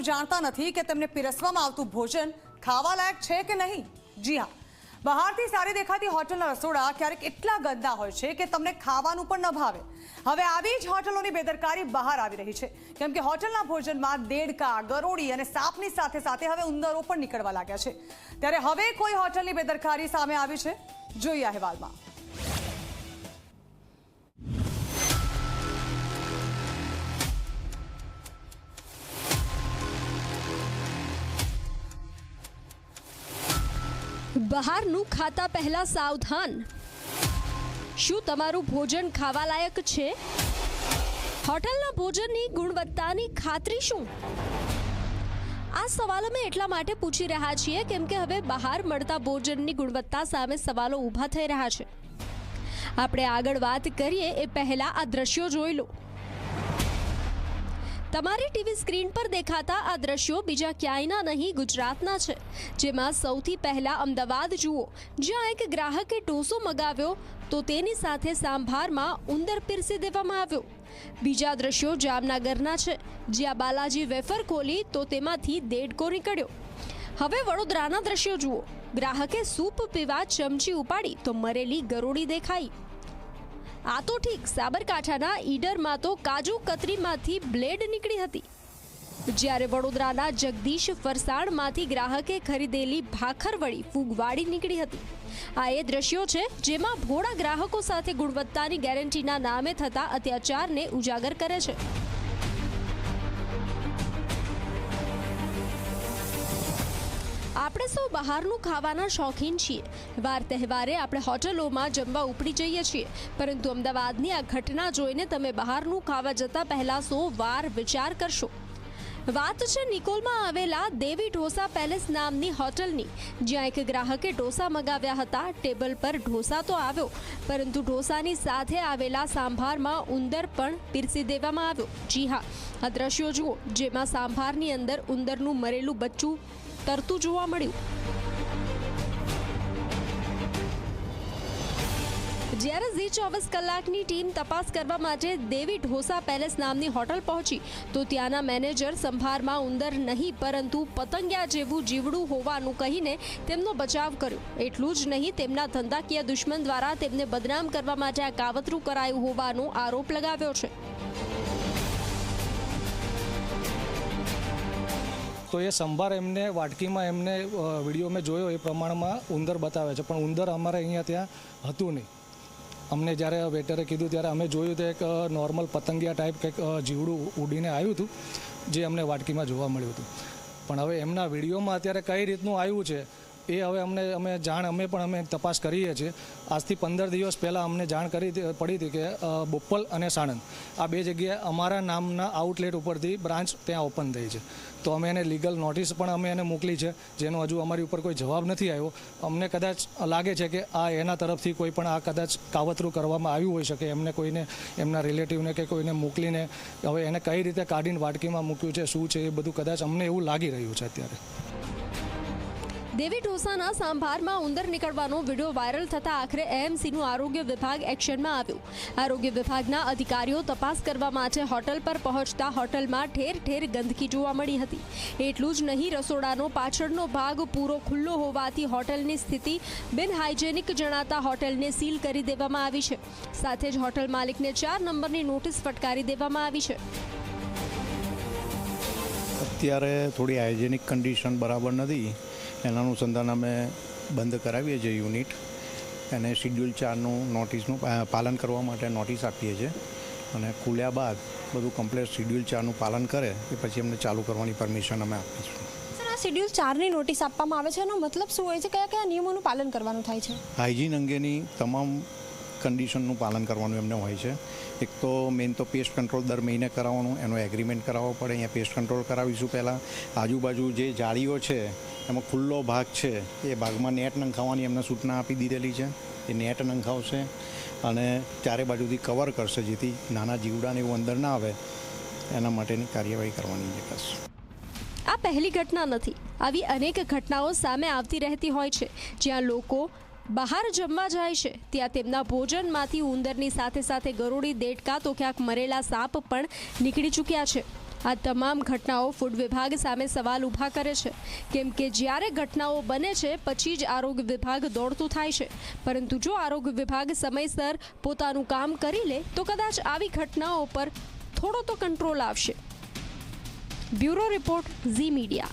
જાણતા નથી કે તેમને પીરસવામાં આવતું ભોજન ખાવા લાયક છે કે નહીં? જી હા. બહારથી સારી દેખાતી હોટલના રસોડા ક્યારેક એટલા ગંદા હોય છે કે તમને ખાવાનું પણ ન ભાવે. હવે આવી જ હોટલોની બેદરકારી બહાર આવી રહી છે. કેમ કે હોટલના ભોજનમાં દેડકા, ગરોળી અને સાપની સાથે સાથે હવે ઉંદરો પણ નીકળવા લાગ્યા છે. ત્યારે હવે કોઈ હોટલની બેદરકારી સામે આવી છે? જોઈએ અહેવાલમાં. બહારનું ખાતા પહેલા સાવધાન. શું તમારું ભોજન ખાવા લાયક છે? હોટલના ભોજનની ગુણવત્તાની ખાતરી શું? આ સવાલ અમે એટલા માટે પૂછી રહ્યા છીએ કેમ કે હવે બહાર મળતા ભોજનની ગુણવત્તા સામે સવાલો ઊભા થઈ રહ્યા છે. આપણે આગળ વાત કરીએ એ પહેલા આ દ્રશ્યો જોઈ લો. તમારી ટીવી સ્ક્રીન પર દેખાતા આ દ્રશ્યો બીજા ક્યાંયના નહીં, ગુજરાતના છે. જેમાં સૌથી પહેલા અમદાવાદ જુઓ, જ્યાં એક ગ્રાહકે ટોસો મગાવ્યો તો તેની સાથે સાંભારમાં ઉંદર પીરસી દેવામાં આવ્યો. બીજા દ્રશ્યો જામનગરના છે, જ્યાં બાલાજી વેફર ખોલી તો તેમાંથી દેડકો નીકળ્યો. હવે વડોદરાના દ્રશ્યો જુઓ. ગ્રાહકે સૂપ પીવા ચમચી ઉપાડી તો મરેલી ગરોળી દેખાઈ. આ તો ઠીક, સાબરકાંઠાના ઈડરમાં તો કાજુ કતરીમાંથી બ્લેડ નીકળી હતી. જ્યારે વડોદરાના જગદીશ ફરસાણમાંથી ગ્રાહકે ખરીદેલી ભાખરવળી ફૂગવાડી નીકળી હતી. આ એ દ્રશ્યો છે જેમાં ભોળા ગ્રાહકો સાથે ગુણવત્તાની ગેરંટીના નામે થતા અત્યાચારને ઉજાગર કરે છે. આપણે સૌ બહારનું ખાવાના શોખીન છીએ. વાર તહેવારે આપણે હોટલોમાં જમવા ઉપડી જઈએ છીએ. પરંતુ અમદાવાદની આ ઘટના જોઈને તમે બહારનું ખાવા જતા પહેલાં સો વાર વિચાર કરશો. વાત છે નિકોલમાં આવેલા દેવી ઢોસા પેલેસ નામની હોટલની. જ્યાં એક ગ્રાહકે ઢોસા મગાવ્યા હતા, ટેબલ પર ઢોસા તો આવ્યો, પરંતુ ઢોસાની સાથે આવેલા સાંભારમાં ઉંદર પણ પીરસી દેવામાં આવ્યો. જી હા, આ દ્રશ્યો જુઓ, જેમાં સાંભારની અંદર ઉંદરનું મરેલું બચ્ચું તરતું જોવા મળ્યું. જ્યારે ઝી ચોવીસ કલાકની ટીમ તપાસ કરવા માટે દેવી ઢોસા પેલેસ નામની હોટલ પહોંચી, તો ત્યાંના મેનેજર સંભારમાં ઉંદર નહીં, પરંતુ પતંગિયા જેવું જીવડું હોવાનું કહીને તેમનો બચાવ કર્યો. એટલું જ નહીં, તેમના ધંધાકીય દુશ્મન દ્વારા તેમને બદનામ કરવા માટે આ કાવતરું કરાયું હોવાનો આરોપ લગાવ્યો છે. તો એ સંભાર એમને, વાટકીમાં એમને વીડિયો મેં જોયો એ પ્રમાણમાં ઉંદર બતાવે છે. પણ ઉંદર અમારે અહીંયા ત્યાં હતું નહીં. અમને જ્યારે વેટરે કીધું ત્યારે અમે જોયું તો એક નોર્મલ પતંગિયા ટાઈપ કંઈક જીવડું ઉડીને આવ્યું હતું, જે અમને વાટકીમાં જોવા મળ્યું હતું. પણ હવે એમના વિડીયોમાં અત્યારે કઈ રીતનું આવ્યું છે એ હવે અમને, અમે જાણ, અમે પણ અમે તપાસ કરીએ છીએ. આજથી પંદર દિવસ પહેલાં અમને જાણ કરી પડી હતી કે બોપલ અને સાણંદ. આ બે જગ્યાએ અમારા નામના આઉટલેટ ઉપરથી બ્રાન્ચ ત્યાં ઓપન થઈ છે. તો અમે એને લીગલ નોટિસ પણ અમે એને મોકલી છે, જેનો હજુ અમારી ઉપર કોઈ જવાબ નથી આવ્યો. અમને કદાચ લાગે છે કે આ એના તરફથી કોઈ પણ આ કદાચ કાવતરું કરવામાં આવ્યું હોઈ શકે, એમને કોઈને, એમના રિલેટિવને કે કોઈને મોકલીને હવે એને કઈ રીતે કાઢીને વાટકીમાં મૂક્યું છે, શું છે એ બધું કદાચ અમને એવું લાગી રહ્યું છે અત્યારે. દેવી ઢોસાના સાંભારમાં ઉંદર નીકળવાનો વીડિયો વાયરલ થતા આખરે એએમસીનું આરોગ્ય વિભાગ એક્શનમાં આવ્યું. આરોગ્ય વિભાગના અધિકારીઓ તપાસ કરવા માટે હોટલ પર પહોંચતા હોટલમાં ઠેર ઠેર ગંદકી જોવા મળી હતી. એટલું જ નહીં, રસોડાનો પાછળનો ભાગ પૂરો ખુલ્લો હોવાથી હોટલની સ્થિતિ બિનહાઇજેનિક જણાતા હોટલને સીલ કરી દેવામાં આવી છે. સાથે જ હોટલ માલિકને ચાર નંબરની નોટિસ ફટકારી દેવામાં આવી છે. અત્યારે થોડી હાઇજેનિક કન્ડિશન બરાબર નથી. એના અનુસંધાન અમે બંધ કરાવીએ છીએ યુનિટ. એને શિડ્યુલ ચારનું નોટિસનું પાલન કરવા માટે નોટિસ આપીએ છીએ. અને ખુલ્યા બાદ બધું કમ્પ્લેટ શિડ્યુલ ચારનું પાલન કરે એ પછી એમને ચાલુ કરવાની પરમિશન અમે આપીશું સર આ શેડ્યુલ ચારની નોટિસ આપવામાં આવે છે? એનો મતલબ શું હોય છે? કયા કયા નિયમોનું પાલન કરવાનું થાય છે? હાઇજીન અંગેની તમામ કન્ડિશનનું પાલન કરવાનું એમને હોય છે. એક તો મેઇન તો પેસ્ટ કંટ્રોલ દર મહિને કરાવવાનું, એનો એગ્રીમેન્ટ કરાવવો પડે, અહીંયા પેસ્ટ કંટ્રોલ કરાવીશું પહેલાં. આજુબાજુ જે જાળીઓ છે, એમાં ખુલ્લો ભાગ છે, એ ભાગમાં નેટ નંખાવાની એમને સૂચના આપી દીધેલી છે. એ નેટ નંખાવશે અને ચારે બાજુથી કવર કરશે, જેથી નાના જીવડાને એવું અંદર ના આવે. એના માટેની કાર્યવાહી કરવાની છે બસ. આ પહેલી ઘટના નથી. આવી અનેક ઘટનાઓ સામે આવતી રહેતી હોય છે, જ્યાં લોકો બહાર જમવા જાય છે. ત્યાં તેમના ભોજનમાંથી ઉંદરની સાથે સાથે ગરોળી, દેડકા તો ક્યાંક મરેલા સાપ પણ નીકળી ચૂક્યા છે. આ તમામ ઘટનાઓ ફૂડ વિભાગ સામે સવાલ ઊભા કરે છે. કેમ કે જ્યારે ઘટનાઓ બને છે, પછી જ આરોગ્ય વિભાગ દોડતું થાય છે. પરંતુ જો આરોગ્ય વિભાગ સમયસર પોતાનું કામ કરી લે, તો કદાચ આવી ઘટનાઓ પર થોડો તો કંટ્રોલ આવશે. Bureau report Zee media.